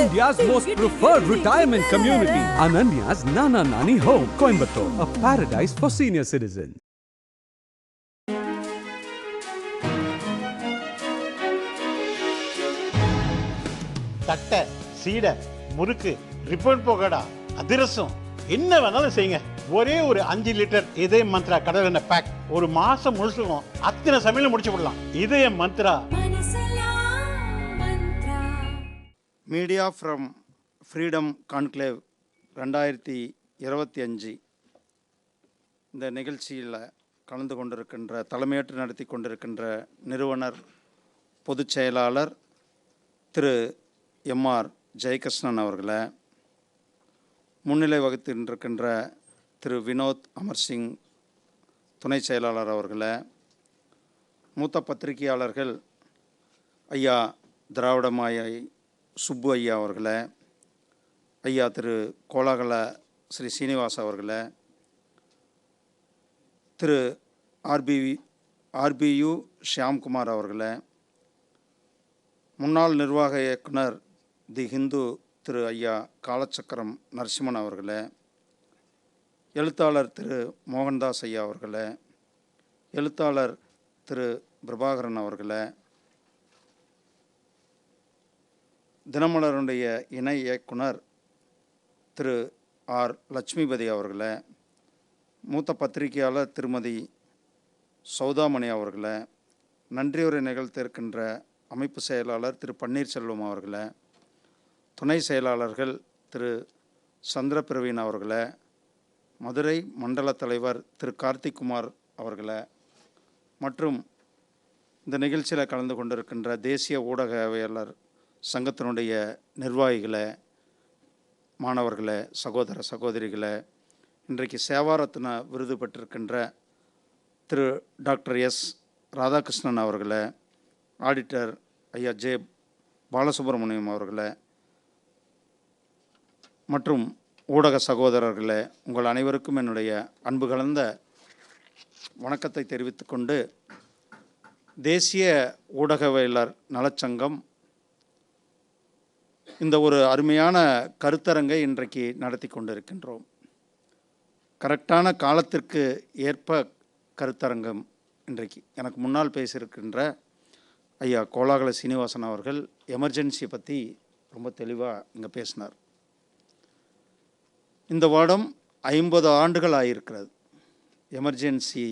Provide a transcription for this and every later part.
India's most preferred retirement community, Ananya's Nana Nani Home, Coimbatore, a paradise for senior citizens. தட்டை சீடை முறுக்கு ribbon போகடா அதிரசம் என்ன வேணாலும் செய்யுங்க. ஒரே ஒரு அஞ்சு லிட்டர் இதய மந்த்ரா கடல் எண்ணெய் பேக் ஒரு மாசம் முழுசுக்கும் அத்தனை சமையல முடிச்சு விடலாம் இதய Mantra. Media from freedom conclave ரெண்டாயிரத்தி இருபத்தி அஞ்சு. இந்த நிகழ்ச்சியில் கலந்து கொண்டிருக்கின்ற தலைமையேற்று நடத்தி கொண்டிருக்கின்ற நிறுவனர் பொதுச் செயலாளர் திரு எம்ஆர் ஜெயகிருஷ்ணன் அவர்களை முன்னிலை வகுத்திருக்கின்ற திரு வினோத் அமர்சிங் துணை செயலாளர் அவர்களை மூத்த பத்திரிகையாளர்கள் ஐயா திராவிடமாயை சுப்பு ஐயா அவர்களை ஐயா திரு கோலாகல ஸ்ரீ சீனிவாஸ் அவர்களை திரு ஆர்பி ஆர்பியு ஷியாம்குமார் அவர்களை முன்னாள் நிர்வாக இயக்குனர் தி ஹிந்து திரு ஐயா காலச்சக்கரம் நரசிம்மன் அவர்களை எழுத்தாளர் திரு மோகன்தாஸ் ஐயா அவர்களை எழுத்தாளர் திரு பிரபாகரன் அவர்களை தினமலருடைய இணை இயக்குனர் திரு ஆர். லட்சுமிபதி அவர்களை மூத்த பத்திரிகையாளர் திருமதி சௌதாமணி அவர்களை நன்றியுரை நிகழ்த்திருக்கின்ற அமைப்பு செயலாளர் திரு பன்னீர்செல்வம் அவர்களை துணை செயலாளர்கள் திரு சந்திரபிரவீன் அவர்களை மதுரை மண்டல தலைவர் திரு கார்த்திக்குமார் அவர்களை மற்றும் இந்த நிகழ்ச்சியில் கலந்து கொண்டிருக்கின்ற தேசிய ஊடகவியலர் சங்கத்தினுடைய நிர்வாகிகளை மாணவர்களை சகோதர சகோதரிகளை இன்றைக்கு சேவாரத்ன விருது பெற்றிருக்கின்ற திரு டாக்டர் எஸ் ராதாகிருஷ்ணன் அவர்களை ஆடிட்டர் ஐயா ஜே பாலசுப்ரமணியம் அவர்களை மற்றும் ஊடக சகோதரர்களே உங்கள் அனைவருக்கும் என்னுடைய அன்பு கலந்த வணக்கத்தை தெரிவித்துக்கொண்டு தேசிய ஊடகவியலர் நலச்சங்கம் இந்த ஒரு அருமையான கருத்தரங்கை இன்றைக்கு நடத்தி கொண்டிருக்கின்றோம். கரெக்டான காலத்திற்கு ஏற்ப கருத்தரங்கம் இன்றைக்கு. எனக்கு முன்னால் பேசியிருக்கின்ற ஐயா கோலாகல சீனிவாசன் அவர்கள் எமர்ஜென்சியை பற்றி ரொம்ப தெளிவாக இங்கே பேசினார். இந்த வருடம் ஐம்பது ஆண்டுகள் ஆகியிருக்கிறது எமர்ஜென்சி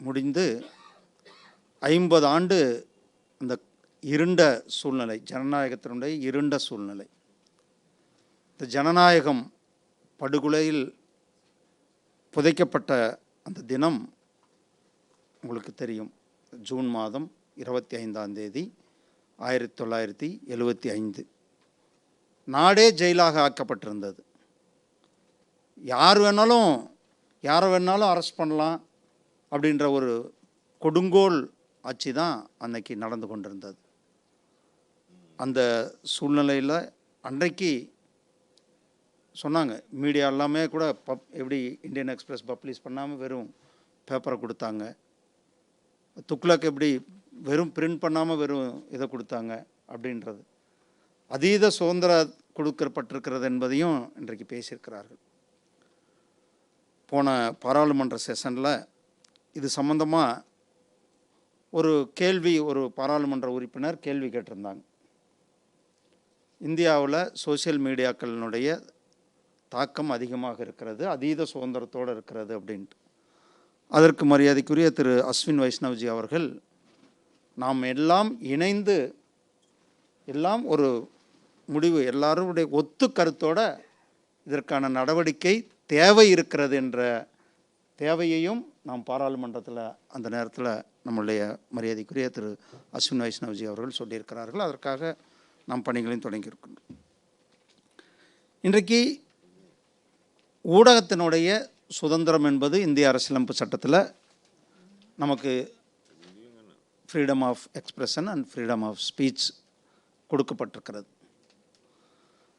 முடிந்து ஐம்பது ஆண்டு அந்த இருண்ட சூழ்நிலை ஜனநாயகத்தினுடைய இருண்ட சூழ்நிலை. இந்த ஜனநாயகம் படுகொலையில் புதைக்கப்பட்ட அந்த தினம் உங்களுக்கு தெரியும். ஜூன் மாதம் இருபத்தி ஐந்தாம் தேதி ஆயிரத்தி தொள்ளாயிரத்தி எழுவத்தி ஐந்து. நாடே ஜெயிலாக ஆக்கப்பட்டிருந்தது. யார் வேணாலும் யாரை வேணாலும் அரெஸ்ட் பண்ணலாம் அப்படின்ற ஒரு கொடுங்கோல் ஆட்சி தான் அன்னைக்கு நடந்து கொண்டிருந்தது. அந்த சூழ்நிலையில் அன்றைக்கு சொன்னாங்க. மீடியா எல்லாமே கூட பப் எப்படி இந்தியன் எக்ஸ்பிரஸ் பப்ளிஷ் பண்ணாமல் வெறும் பேப்பரை கொடுத்தாங்க. துக்ளக் எப்படி வெறும் பிரிண்ட் பண்ணாமல் வெறும் இதை கொடுத்தாங்க அப்படின்றது. அதீத சுதந்திரம் கொடுக்கப்பட்டிருக்கிறது என்பதையும் இன்றைக்கு பேசியிருக்கிறார்கள். போன பாராளுமன்ற செஷனில் இது சம்பந்தமாக ஒரு கேள்வி ஒரு பாராளுமன்ற உறுப்பினர் கேள்வி கேட்டிருந்தாங்க. இந்தியாவில் சோஷியல் மீடியாக்களினுடைய தாக்கம் அதிகமாக இருக்கிறது அதீத சுதந்திரத்தோடு இருக்கிறது அப்படின்ட்டு. அதற்கு மரியாதைக்குரிய திரு அஸ்வின் வைஷ்ணவ்ஜி அவர்கள் நாம் எல்லாம் இணைந்து எல்லாம் ஒரு முடிவு எல்லாருடைய ஒத்து கருத்தோட இதற்கான நடவடிக்கை தேவை இருக்கிறது என்ற தேவையையும் நாம் பாராளுமன்றத்தில் அந்த நேரத்தில் நம்முடைய மரியாதைக்குரிய திரு அஸ்வின் வைஷ்ணவ்ஜி அவர்கள் சொல்லியிருக்கிறார்கள். அதற்காக நம் பணிகளையும் தொடங்கியிருக்கின்றோம் இன்றைக்கு ஊடகத்தினுடைய சுதந்திரம் என்பது இந்திய அரசியலமைப்பு சட்டத்தில் நமக்கு freedom of expression and freedom of speech கொடுக்கப்பட்டிருக்கிறது.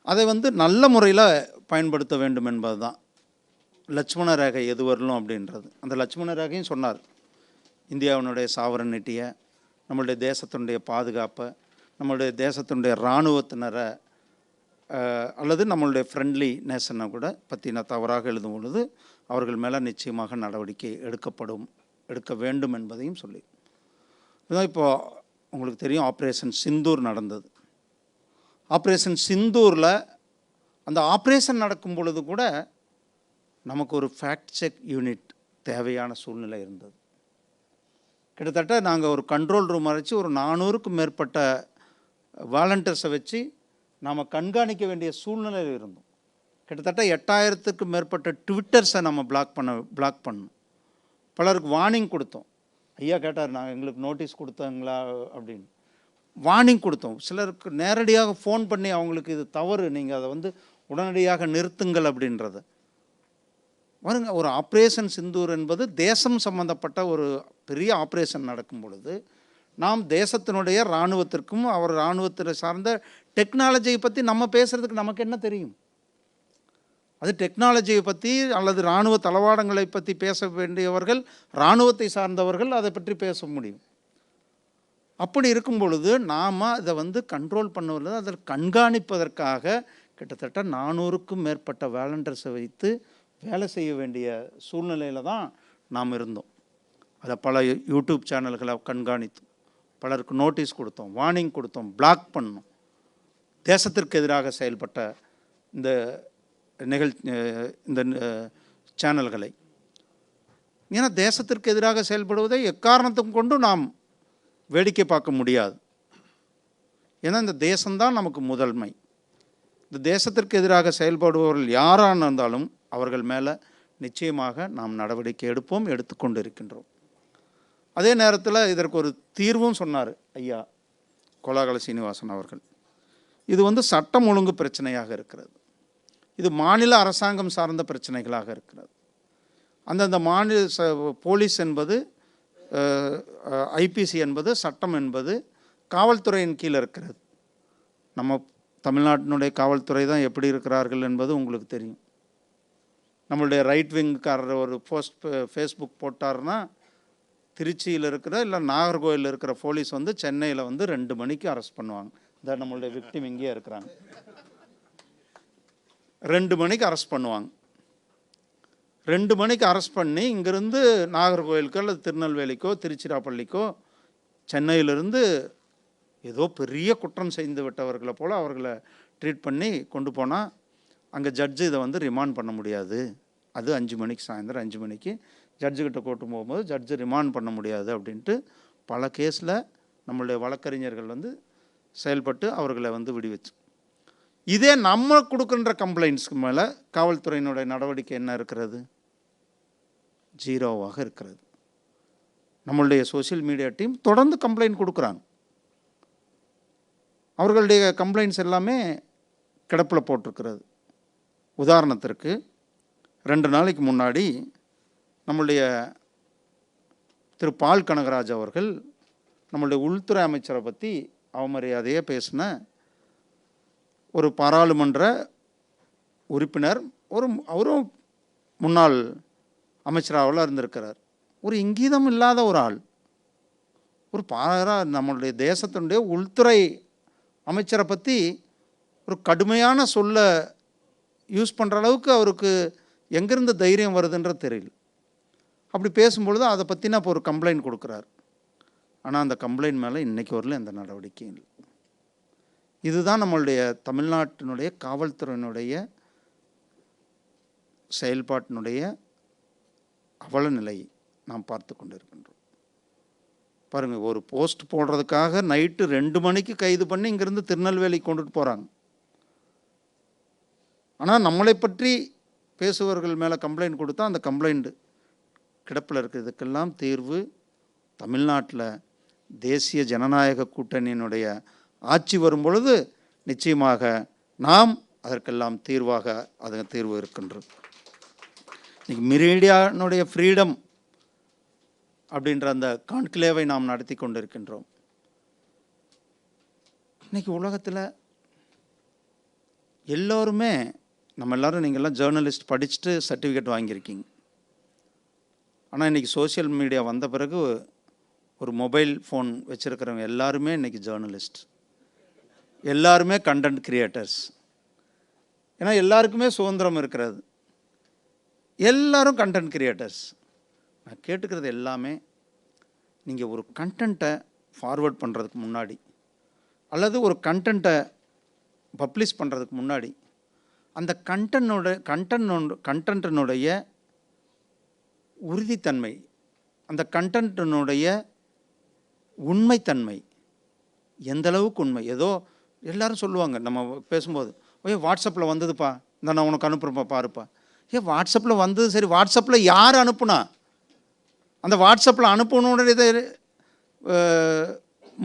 அதை வந்து நல்ல முறையில் பயன்படுத்த வேண்டும் என்பது தான் லட்சுமண ரேகை எது வரலும் அப்படின்றது. அந்த லட்சுமண ரேகையும் சொன்னார். இந்தியாவினுடைய சாவரனிட்டியை நம்மளுடைய தேசத்தினுடைய பாதுகாப்பை நம்மளுடைய தேசத்தினுடைய இராணுவத்தினரை அல்லது நம்மளுடைய ஃப்ரெண்ட்லி நேஷனை கூட பற்றி நான் தவறாக எழுதும் பொழுது அவர்கள் மேலே நிச்சயமாக நடவடிக்கை எடுக்கப்படும் எடுக்க வேண்டும் என்பதையும் சொல்லி. இதுதான் இப்போது உங்களுக்கு தெரியும் ஆப்ரேஷன் சிந்தூர் நடந்தது. ஆப்ரேஷன் சிந்தூரில் அந்த ஆப்ரேஷன் நடக்கும் பொழுது கூட நமக்கு ஒரு ஃபேக்ட் செக் யூனிட் தேவையான சூழ்நிலை இருந்தது. கிட்டத்தட்ட நாங்கள் ஒரு கண்ட்ரோல் ரூம் அரைச்சி ஒரு நானூறுக்கும் மேற்பட்ட வாலண்டியர்ஸை வச்சு நாம் கண்காணிக்க வேண்டிய சூழ்நிலையில் இருந்தோம். கிட்டத்தட்ட எட்டாயிரத்துக்கு மேற்பட்ட ட்விட்டர்ஸை நம்ம பிளாக் பண்ண பிளாக் பண்ணோம். பலருக்கு வார்னிங் கொடுத்தோம். ஐயா கேட்டார் நாங்கள் எங்களுக்கு நோட்டீஸ் கொடுத்தாங்களா? அப்படின்னு. வார்னிங் கொடுத்தோம். சிலருக்கு நேரடியாக ஃபோன் பண்ணி அவங்களுக்கு இது தவறு. நீங்கள் அதை வந்து உடனடியாக நிறுத்துங்கள் அப்படின்றத. பாருங்க ஒரு ஆப்ரேஷன் சிந்தூர் என்பது தேசம் சம்பந்தப்பட்ட ஒரு பெரிய ஆப்ரேஷன் நடக்கும் பொழுது நாம் தேசத்தினுடைய இராணுவத்திற்கும் அவர் இராணுவத்தில் சார்ந்த டெக்னாலஜியை பற்றி நம்ம பேசுகிறதுக்கு நமக்கு என்ன தெரியும்? அது டெக்னாலஜியை பற்றி அல்லது இராணுவ தளவாடங்களை பற்றி பேச வேண்டியவர்கள் இராணுவத்தை சார்ந்தவர்கள் அதை பற்றி பேச முடியும். அப்படி இருக்கும் பொழுது நாம் அதை வந்து கண்ட்ரோல் பண்ணுவது அதை கண்காணிப்பதற்காக கிட்டத்தட்ட நானூறுக்கும் மேற்பட்ட வேலண்டர்ஸை வைத்து வேலை செய்ய வேண்டிய சூழ்நிலையில் தான் நாம் இருந்தோம். அதை பல யூடியூப் சேனல்களை கண்காணித்தோம் பலருக்கு நோட்டீஸ் கொடுத்தோம் வார்னிங் கொடுத்தோம் பிளாக் பண்ணோம். தேசத்திற்கு எதிராக செயல்பட்ட இந்த நிகழ் இந்த சேனல்களை ஏன்னா தேசத்திற்கு எதிராக செயல்படுவதை எக்காரணத்தும் கொண்டு நாம் வேடிக்கை பார்க்க முடியாது. ஏன்னா இந்த தேசம்தான் நமக்கு முதன்மை. இந்த தேசத்திற்கு எதிராக செயல்படுபவர்கள் யாராக இருந்தாலும் அவர்கள் மேலே நிச்சயமாக நாம் நடவடிக்கை எடுப்போம் எடுத்துக்கொண்டு இருக்கின்றோம். அதே நேரத்தில் இதற்கு ஒரு தீர்வும் சொன்னார் ஐயா கோலாகல சீனிவாசன் அவர்கள். இது வந்து சட்டம் ஒழுங்கு பிரச்சனையாக இருக்கிறது. இது மாநில அரசாங்கம் சார்ந்த பிரச்சனைகளாக இருக்கிறது. அந்தந்த மாநில ச போலீஸ் என்பது ஐபிசி என்பது சட்டம் என்பது காவல்துறையின் கீழே இருக்கிறது. நம்ம தமிழ்நாட்டினுடைய காவல்துறை தான் எப்படி இருக்கிறார்கள் என்பது உங்களுக்கு தெரியும். நம்மளுடைய ரைட் விங்காரர் ஒரு போஸ்ட் ஃபேஸ்புக் போட்டார்னா திருச்சியில் இருக்கிற இல்லை நாகர்கோவில் இருக்கிற போலீஸ் வந்து சென்னையில் வந்து ரெண்டு மணிக்கு அரெஸ்ட் பண்ணுவாங்க. இந்த நம்மளுடைய விக்டிம் இங்கேயே இருக்கிறாங்க. ரெண்டு மணிக்கு அரெஸ்ட் பண்ணுவாங்க. ரெண்டு மணிக்கு அரெஸ்ட் பண்ணி இங்கேருந்து நாகர்கோவிலுக்கோ அல்லது திருநெல்வேலிக்கோ திருச்சிராப்பள்ளிக்கோ சென்னையிலிருந்து ஏதோ பெரிய குற்றம் செய்து விட்டவர்களை போல் அவர்களை ட்ரீட் பண்ணி கொண்டு போனால் அங்கே ஜட்ஜு இதை வந்து ரிமாண்ட் பண்ண முடியாது. அது அஞ்சு மணிக்கு சாயந்தரம் அஞ்சு மணிக்கு ஜட்ஜுக்கிட்ட கூட்டும் போகும்போது ஜட்ஜு ரிமாண்ட் பண்ண முடியாது அப்படின்ட்டு பல கேஸில் நம்மளுடைய வழக்கறிஞர்கள் வந்து செயல்பட்டு அவர்களை வந்து விடுவிச்சு. இதே நம்ம கொடுக்கின்ற கம்ப்ளைண்ட்ஸ்க்கு மேலே காவல்துறையினுடைய நடவடிக்கை என்ன இருக்கிறது? ஜீரோவாக இருக்கிறது. நம்மளுடைய சோஷியல் மீடியா டீம் தொடர்ந்து கம்ப்ளைண்ட் கொடுக்குறாங்க. அவர்களுடைய கம்ப்ளைண்ட்ஸ் எல்லாமே கிடப்பில் போட்டிருக்கிறது. உதாரணத்திற்கு ரெண்டு நாளைக்கு முன்னாடி நம்மளுடைய திரு பால் கனகராஜ் அவர்கள் நம்மளுடைய உள்துறை அமைச்சரை பற்றி அவமரியாதையாக பேசின ஒரு பாராளுமன்ற உறுப்பினர் ஒரு அவரும் முன்னாள் அமைச்சராவில் இருந்திருக்கிறார். ஒரு இங்கீதம் இல்லாத ஒரு ஆள். ஒரு பாரா நம்மளுடைய தேசத்தினுடைய உள்துறை அமைச்சரை பற்றி ஒரு கடுமையான சொல்ல யூஸ் பண்ணுற அளவுக்கு அவருக்கு எங்கேருந்து தைரியம் வருதுன்றது தெரியல. அப்படி பேசும்பொழுது அதை பற்றின இப்போ ஒரு கம்ப்ளைண்ட் கொடுக்குறாரு. ஆனால் அந்த கம்ப்ளைண்ட் மேலே இன்றைக்கி வரல எந்த நடவடிக்கையும் இல்லை. இதுதான் நம்மளுடைய தமிழ்நாட்டினுடைய காவல்துறையினுடைய செயல்பாட்டினுடைய அவல நிலை நாம் பார்த்து கொண்டிருக்கின்றோம். பாருங்கள் ஒரு போஸ்ட் போடுறதுக்காக நைட்டு ரெண்டு மணிக்கு கைது பண்ணி இங்கேருந்து திருநெல்வேலி கொண்டுட்டு போகிறாங்க ஆனால் நம்மளை பற்றி பேசுபவர்கள் மேலே கம்ப்ளைண்ட் கொடுத்தா அந்த கம்ப்ளைண்ட்டு கிடப்பில் இருக்கிறதுக்கெல்லாம் தீர்வு தமிழ்நாட்டில் தேசிய ஜனநாயக கூட்டணியினுடைய ஆட்சி வரும் பொழுது நிச்சயமாக நாம் அதற்கெல்லாம் தீர்வாக அது தீர்வு இருக்கின்றது. இன்றைக்கி மீடியானுடைய ஃப்ரீடம் அப்படின்ற அந்த கான்கிளேவை நாம் நடத்தி கொண்டிருக்கின்றோம். இன்றைக்கி உலகத்தில் எல்லோருமே நம்ம எல்லாரும் நீங்கள்லாம் ஜேர்னலிஸ்ட் படிச்சுட்டு சர்டிஃபிகேட் வாங்கியிருக்கீங்க. ஆனால் இன்றைக்கி சோஷியல் மீடியா வந்த பிறகு ஒரு மொபைல் ஃபோன் வச்சுருக்கிறவங்க எல்லாருமே இன்றைக்கி ஜேர்னலிஸ்ட் எல்லாருமே கண்டென்ட் கிரியேட்டர்ஸ் ஏன்னா எல்லாருக்குமே சுதந்திரம் இருக்கிறது. எல்லாரும் கண்டென்ட் கிரியேட்டர்ஸ் நான் கேட்டுக்கிறது எல்லாமே நீங்கள் ஒரு கண்டென்ட்டை ஃபார்வர்ட் பண்ணுறதுக்கு முன்னாடி அல்லது ஒரு கண்டென்ட்டை பப்ளிஷ் பண்ணுறதுக்கு முன்னாடி அந்த கண்டனோட கண்டனோட கண்டென்ட்டினுடைய உறுதித்தன்மை அந்த கண்டென்ட்டினுடைய உண்மைத்தன்மை எந்த அளவுக்கு உண்மை? ஏதோ எல்லாரும் சொல்லுவாங்க நம்ம பேசும்போது ஓய் வாட்ஸ்அப்பில் வந்ததுப்பா இந்த நான் உனக்கு அனுப்புகிறப்பா பாருப்பா. ஏ வாட்ஸ்அப்பில் வந்தது சரி வாட்ஸ்அப்பில் யார் அனுப்புனா? அந்த வாட்ஸ்அப்பில் அனுப்பணுன்றது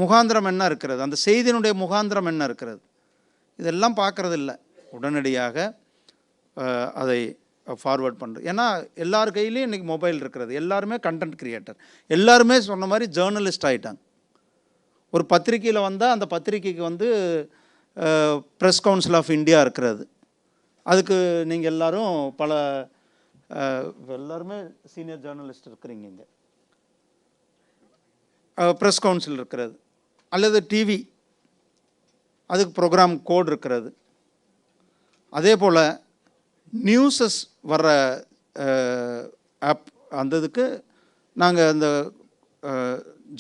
முகாந்திரம் என்ன இருக்கிறது? அந்த செய்தியினுடைய முகாந்திரம் என்ன இருக்கிறது? இதெல்லாம் பார்க்குறது இல்லை உடனடியாக அதை ஃபார்வர்ட் பண்ணுறது ஏன்னா எல்லார் கையிலையும் இன்றைக்கி மொபைல் இருக்கிறது. எல்லாருமே கண்டென்ட் கிரியேட்டர் எல்லாருமே சொன்ன மாதிரி ஜேர்னலிஸ்ட் ஆகிட்டாங்க ஒரு பத்திரிக்கையில் வந்தால் அந்த பத்திரிக்கைக்கு வந்து ப்ரெஸ் கவுன்சில் ஆஃப் இந்தியா இருக்கிறது. அதுக்கு நீங்கள் எல்லோரும் பல எல்லாருமே சீனியர் ஜேர்னலிஸ்ட் இருக்கிறீங்க இங்கே. ப்ரெஸ் கவுன்சில் இருக்கிறது. அல்லது டிவி அதுக்கு ப்ரோக்ராம் கோட் இருக்கிறது. அதே போல் நியூஸஸ் வர்ற ஆப் அந்த இதுக்கு நாங்கள் அந்த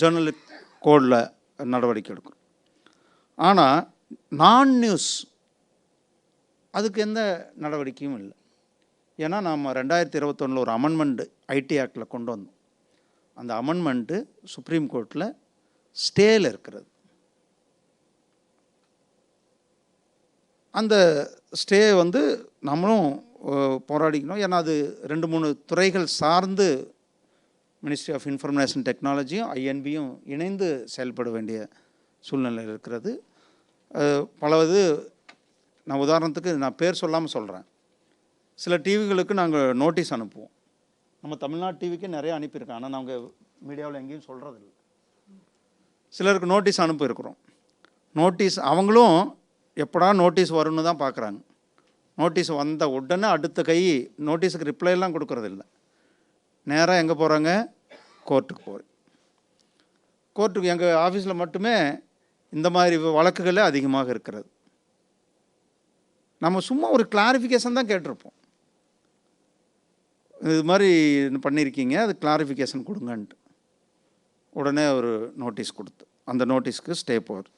ஜேர்னலிக் கோடில் நடவடிக்கை எடுக்கிறோம். ஆனால் நான் நியூஸ் அதுக்கு எந்த நடவடிக்கையும் இல்லை. ஏன்னா நாம் ரெண்டாயிரத்தி இருபத்தொன்னில் ஒரு அமெண்ட்மெண்ட்டு ஐடி ஆக்டில் கொண்டு வந்தோம். அந்த அமெண்ட்மெண்ட்டு சுப்ரீம் கோர்ட்டில் ஸ்டேயில் இருக்கிறது. அந்த ஸ்டே வந்து நம்மளும் போராடிக்கணும். ஏன்னா அது ரெண்டு மூணு துறைகள் சார்ந்து மினிஸ்ட்ரி ஆஃப் இன்ஃபர்மேஷன் டெக்னாலஜியும் ஐஎன்பியும் இணைந்து செயல்பட வேண்டிய சூழ்நிலை இருக்கிறது. பலவது நான் உதாரணத்துக்கு நான் பேர் சொல்லாமல் சொல்கிறேன் சில டிவிகளுக்கு நாங்கள் நோட்டீஸ் அனுப்புவோம். நம்ம தமிழ்நாடு டிவிக்கு நிறைய அனுப்பியிருக்கோம். ஆனால் நாங்கள் மீடியாவில் எங்கேயும் சொல்கிறதில்ல சிலருக்கு நோட்டீஸ் அனுப்பியிருக்கிறோம். நோட்டீஸ் அவங்களும் எப்படா நோட்டீஸ் வரும்னு தான் பார்க்குறாங்க. நோட்டீஸ் வந்த உடனே அடுத்த கை நோட்டீஸுக்கு ரிப்ளைலாம் கொடுக்குறதில்ல. நேராக எங்கே போகிறாங்க கோர்ட்டுக்கு போகிறேன் கோர்ட்டுக்கு எங்கள் ஆஃபீஸில் மட்டுமே இந்த மாதிரி வழக்குகளே அதிகமாக இருக்கிறது. நம்ம சும்மா ஒரு கிளாரிஃபிகேஷன் தான் கேட்டிருப்போம். இது மாதிரி பண்ணியிருக்கீங்க அது கிளாரிஃபிகேஷன் கொடுங்கன்ட்டு. உடனே ஒரு நோட்டீஸ் கொடுத்து அந்த நோட்டீஸ்க்கு ஸ்டே போகுது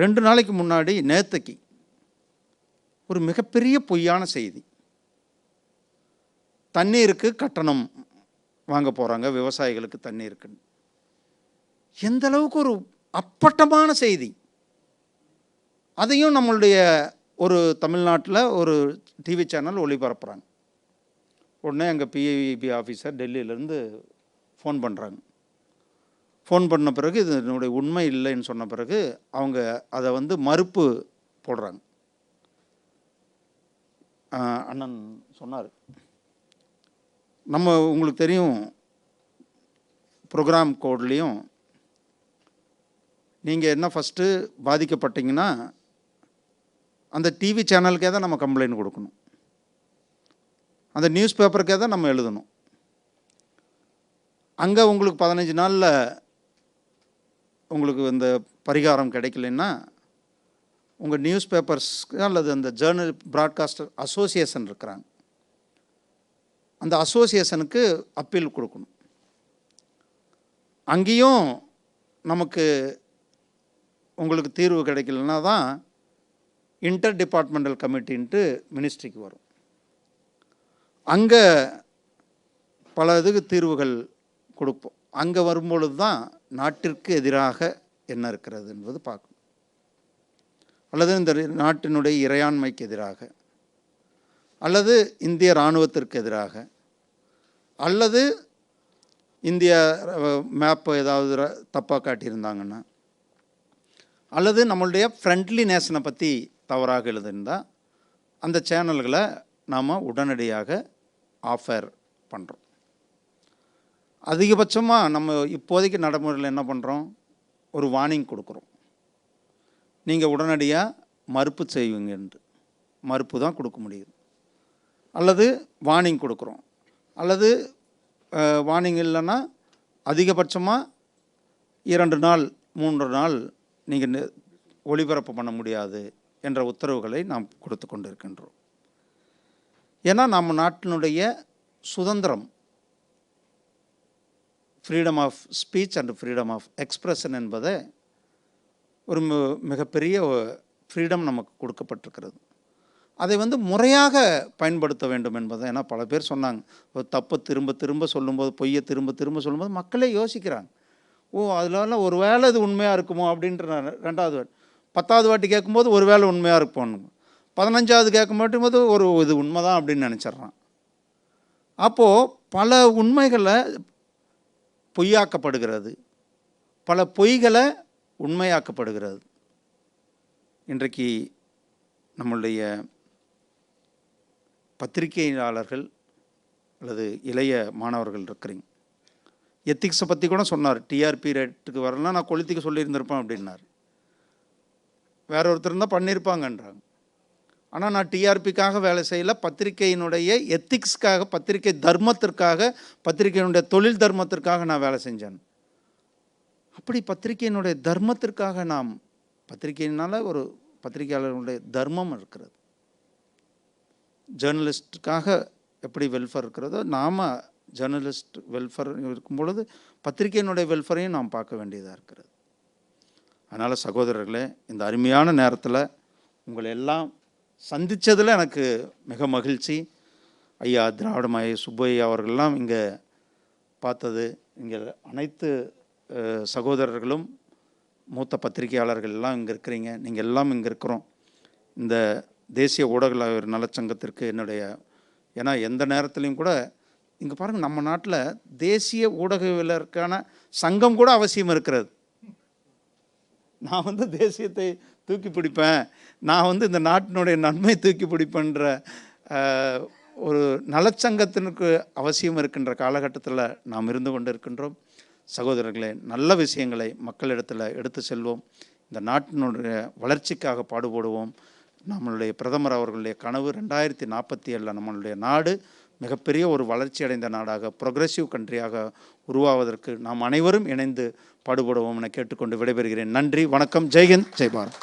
ரெண்டு நாளைக்கு முன்னாடி நேத்துக்கு ஒரு மிகப்பெரிய பொய்யான செய்தி. தண்ணீருக்கு கட்டணம் வாங்க போகிறாங்க விவசாயிகளுக்கு தண்ணீருக்குன்னு. எந்த அளவுக்கு ஒரு அப்பட்டமான செய்தி. அதையும் நம்மளுடைய ஒரு தமிழ்நாட்டில் ஒரு டிவி சேனல் ஒளிபரப்புகிறாங்க உடனே எங்கள் பிஏபி ஆஃபீஸர் டெல்லியிலேருந்து ஃபோன் பண்ணுறாங்க ஃபோன் பண்ண பிறகு இது என்னுடைய உண்மை இல்லைன்னு சொன்ன பிறகு அவங்க அதை வந்து மறுப்பு போடுறாங்க. அண்ணன் சொன்னார். நம்ம உங்களுக்கு தெரியும் ப்ரோக்ராம் கோட்லேயும் நீங்கள் என்ன ஃபஸ்ட்டு பாதிக்கப்பட்டீங்கன்னா அந்த டிவி சேனலுக்கே தான் நம்ம கம்ப்ளைண்ட் கொடுக்கணும். அந்த நியூஸ் பேப்பருக்கே தான் நம்ம எழுதணும். அங்கே உங்களுக்கு பதினஞ்சு நாளில் உங்களுக்கு இந்த பரிகாரம் கிடைக்கலன்னா உங்கள் நியூஸ் பேப்பர்ஸ்க்கு அல்லது அந்த ஜேர்னல் ப்ராட்காஸ்டர் அசோசியேஷன் இருக்கிறாங்க. அந்த அசோசியேஷனுக்கு அப்பீல் கொடுக்கணும். அங்கேயும் நமக்கு உங்களுக்கு தீர்வு கிடைக்கலன்னா தான் இன்டர் டிபார்ட்மெண்டல் கமிட்டின்ட்டு மினிஸ்ட்ரிக்கு வரும். அங்கே பல இதுக்கு தீர்வுகள் கொடுப்போம். அங்கே வரும்பொழுது தான் நாட்டிற்கு எதிராக என்ன இருக்கிறது என்பது பார்க்கணும். அல்லது இந்த நாட்டினுடைய இறையாண்மைக்கு எதிராக அல்லது இந்திய இராணுவத்திற்கு எதிராக அல்லது இந்திய மேப்பை ஏதாவது தப்பாக காட்டியிருந்தாங்கன்னா அல்லது நம்மளுடைய ஃப்ரெண்ட்லி நேஷனை பற்றி தவறாக எழுதியிருந்தால் அந்த சேனல்களை நாம் உடனடியாக ஆஃபர் பண்ணுறோம் அதிகபட்சமாக நம்ம இப்போதைக்கு நடைமுறையில் என்ன பண்ணுறோம் ஒரு வார்னிங் கொடுக்குறோம். நீங்கள் உடனடியாக மறுப்பு செய்வீங்கன்ட்டு மறுப்பு தான் கொடுக்க முடியுது. அல்லது வார்னிங் கொடுக்குறோம். அல்லது வார்னிங் இல்லைன்னா அதிகபட்சமாக இரண்டு நாள் மூன்று நாள் நீங்கள் ஒளிபரப்பு பண்ண முடியாது என்ற உத்தரவுகளை நாம் கொடுத்து கொண்டிருக்கின்றோம். ஏன்னா நம்ம நாட்டினுடைய சுதந்திரம் freedom of speech and freedom of expression என்பதை ஒரு மிகப்பெரிய ஃப்ரீடம் நமக்கு கொடுக்கப்பட்டிருக்கிறது. அதை வந்து முறையாக பயன்படுத்த வேண்டும் என்பதை ஏன்னா பல பேர் சொன்னாங்க ஒரு தப்பை திரும்ப திரும்ப சொல்லும்போது பொய்யை திரும்ப திரும்ப சொல்லும்போது மக்களே யோசிக்கிறாங்க. ஓ அதனால ஒரு வேளை இது உண்மையாக இருக்குமோ அப்படின்ற ரெண்டாவது வாட்டி. பத்தாவது வாட்டி கேட்கும்போது ஒரு வேளை உண்மையாக இருப்போம் பதினஞ்சாவது கேட்க மாட்டும்போது ஒரு இது உண்மை தான் அப்படின்னு நினச்சிட்றான். அப்போது பல உண்மைகளை பொய்யாக்கப்படுகிறது. பல பொய்களை உண்மையாக்கப்படுகிறது. இன்றைக்கு நம்மளுடைய பத்திரிகையாளர்கள் அல்லது இளைய மாணவர்கள் இருக்கிறீங்க. எத்திக்ஸை பற்றி கூட சொன்னார். டிஆர்பி ரேட்டுக்கு வரலாம் நான் கொளுத்திக்க சொல்லியிருந்திருப்பேன் அப்படின்னார். வேற ஒருத்தர் இருந்தால் பண்ணியிருப்பாங்கன்றாங்க. ஆனால் நான் டிஆர்பிக்காக வேலை செய்யல. பத்திரிகையினுடைய எத்திக்ஸ்க்காக பத்திரிகை தர்மத்திற்காக பத்திரிகையினுடைய தொழில் தர்மத்திற்காக நான் வேலை செஞ்சேன். அப்படி பத்திரிகையினுடைய தர்மத்திற்காக நாம் பத்திரிகையினால் ஒரு பத்திரிகையாளர்களுடைய தர்மம் இருக்கிறது. ஜேர்னலிஸ்ட்டுக்காக எப்படி வெல்ஃபேர் இருக்கிறதோ நாம் ஜேர்னலிஸ்ட் வெல்ஃபேர் இருக்கும் பொழுது பத்திரிகையினுடைய வெல்ஃபேரையும் நாம் பார்க்க வேண்டியதாக இருக்கிறது. அதனால் சகோதரர்களே இந்த அருமையான நேரத்தில் உங்களை எல்லாம் சந்தித்ததில் எனக்கு மிக மகிழ்ச்சி. ஐயா திராவிடமாய சுப்பையா அவர்கள்லாம் இங்கே பார்த்தது. இங்கே அனைத்து சகோதரர்களும் மூத்த பத்திரிகையாளர்கள் எல்லாம் இங்கே இருக்கிறீங்க. நீங்கள் எல்லாம் இங்கே இருக்கிறோம். இந்த தேசிய ஊடகவியலாளர் நலச்சங்கத்திற்கு என்னுடைய ஏன்னா எந்த நேரத்துலையும் கூட இங்கே பாருங்கள் நம்ம நாட்டில் தேசிய ஊடகவியலருக்கான சங்கம் கூட அவசியம் இருக்கிறது. நான் வந்து தேசியத்தை தூக்கி பிடிப்பேன். நான் வந்து இந்த நாட்டினுடைய நன்மை தூக்கி பிடிப்பேன்ற ஒரு நலச்சங்கத்தினுக்கு அவசியம் இருக்கின்ற காலகட்டத்தில் நாம் இருந்து கொண்டு இருக்கின்றோம் சகோதரர்களே நல்ல விஷயங்களை மக்களிடத்தில் எடுத்து செல்வோம். இந்த நாட்டினுடைய வளர்ச்சிக்காக பாடுபடுவோம். நம்மளுடைய பிரதமர் அவர்களுடைய கனவு ரெண்டாயிரத்தி நாற்பத்தி ஏழில் நம்மளுடைய நாடு மிகப்பெரிய ஒரு வளர்ச்சி அடைந்த நாடாக ப்ரொக்ரெசிவ் கண்ட்ரியாக உருவாவதற்கு நாம் அனைவரும் இணைந்து பாடுபடுவோம் என கேட்டுக்கொண்டு விடைபெறுகிறேன். நன்றி வணக்கம் ஜெய்ஹிந்த் ஜெய் பாரத்